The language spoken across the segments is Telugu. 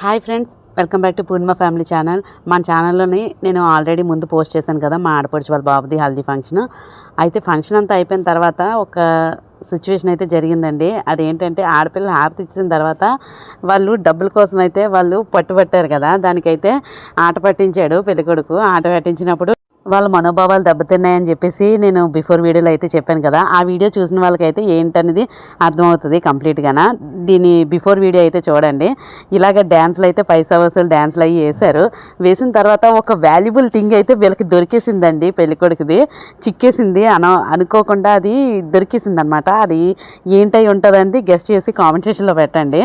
Hi friends welcome back to Purnima family channel. మన ఛానల్లోని నేను ఆల్రెడీ ముందు పోస్ట్ చేశాను కదా మా ఆడపడుచు వాళ్ళ బాబుది హల్దీ ఫంక్షన్. అయితే ఫంక్షన్ అంతా అయిపోయిన తర్వాత ఒక సిచ్యువేషన్ అయితే జరిగిందండి. అదేంటంటే ఆడపిల్ల హారతి ఇచ్చిన తర్వాత వాళ్ళు డబ్బుల కోసం అయితే వాళ్ళు పట్టుబట్టారు కదా దానికైతే ఆట పట్టించాడు పెళ్ళికొడుకు. ఆట పట్టించినప్పుడు వాళ్ళ మనోభావాలు దెబ్బతిన్నాయని చెప్పేసి నేను బిఫోర్ వీడియోలో అయితే చెప్పాను కదా. ఆ వీడియో చూసిన వాళ్ళకైతే ఏంటనేది అర్థమవుతుంది కంప్లీట్గానా? దీని బిఫోర్ వీడియో అయితే చూడండి. ఇలాగ డ్యాన్స్లు అయితే పైసా వసూలు డ్యాన్స్లు అవి వేశారు. వేసిన తర్వాత ఒక వాల్యుబుల్ థింగ్ అయితే వీళ్ళకి దొరికేసిందండి పెళ్ళికొడుకుది. చిక్కేసింది. అన అనుకోకుండా అది దొరికేసింది అనమాట అది ఏంటై ఉంటుందండి గెస్ట్ చేసి కామెంట్ సెక్షన్లో పెట్టండి.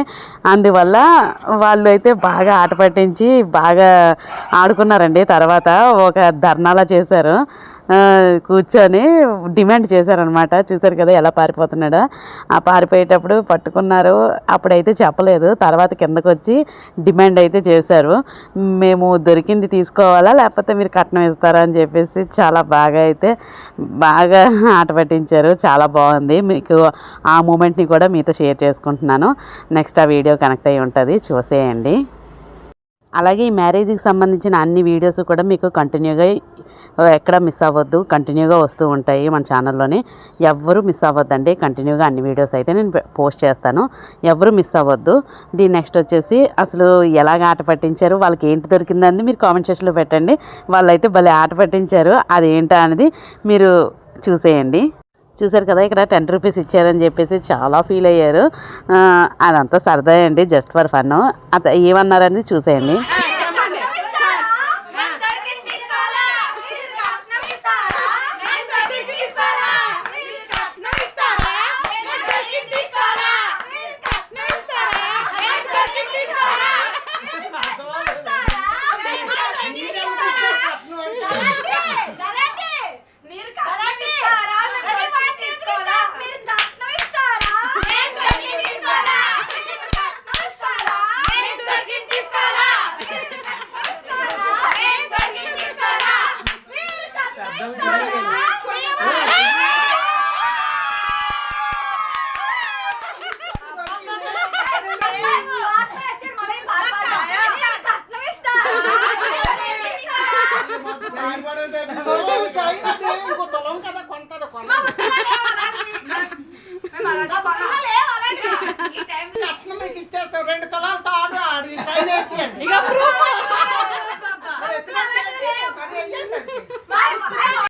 అందువల్ల వాళ్ళు అయితే బాగా ఆట పట్టించి బాగా ఆడుకున్నారండి. తర్వాత ఒక ధర్నాలా చేశారు. కూర్చొని డిమాండ్ చేశారనమాట చూశారు కదా ఎలా పారిపోతున్నాడో. ఆ పారిపోయేటప్పుడు పట్టుకున్నారు. అప్పుడైతే చెప్పలేదు. తర్వాత కిందకు వచ్చి డిమాండ్ అయితే చేశారు. మేము దొరికింది తీసుకోవాలా? లేకపోతే మీరు కట్నం ఇస్తారా? అని చెప్పేసి చాలా బాగా అయితే బాగా ఆట పట్టించారు. చాలా బాగుంది. మీకు ఆ మూమెంట్ని కూడా మీతో షేర్ చేసుకుంటున్నాను. నెక్స్ట్ ఆ వీడియో కనెక్ట్ అయ్యి ఉంటుంది. చూసేయండి. అలాగే ఈ మ్యారేజ్కి సంబంధించిన అన్ని వీడియోస్ కూడా మీకు కంటిన్యూగా ఎక్కడ మిస్ అవ్వద్దు. కంటిన్యూగా వస్తూ ఉంటాయి మన ఛానల్లోని ఎవ్వరూ మిస్ అవ్వద్దండి. కంటిన్యూగా అన్ని వీడియోస్ అయితే నేను పోస్ట్ చేస్తాను. ఎవరు మిస్ అవ్వద్దు. దీని నెక్స్ట్ వచ్చేసి అసలు ఎలాగ ఆట పట్టించారు? వాళ్ళకి ఏంటి దొరికిందని మీరు కామెంట్ సెక్షన్లో పెట్టండి. వాళ్ళైతే భలే ఆట పట్టించారు. అది ఏంటా అనేది మీరు చూసేయండి. చూసారు కదా ఇక్కడ టెన్ రూపీస్ ఇచ్చారని చెప్పేసి చాలా ఫీల్ అయ్యారు. అదంతా సరదా అండి. జస్ట్ ఫర్ ఫన్ అత ఏమన్నారని చూసేయండి. ఇచ్చేస్తావు రెండు తలాలతో ఆడు ఆడి సైన్ వేసి ఇక ప్రూఫ్ మరి ఎత్తున మరి అయ్యండి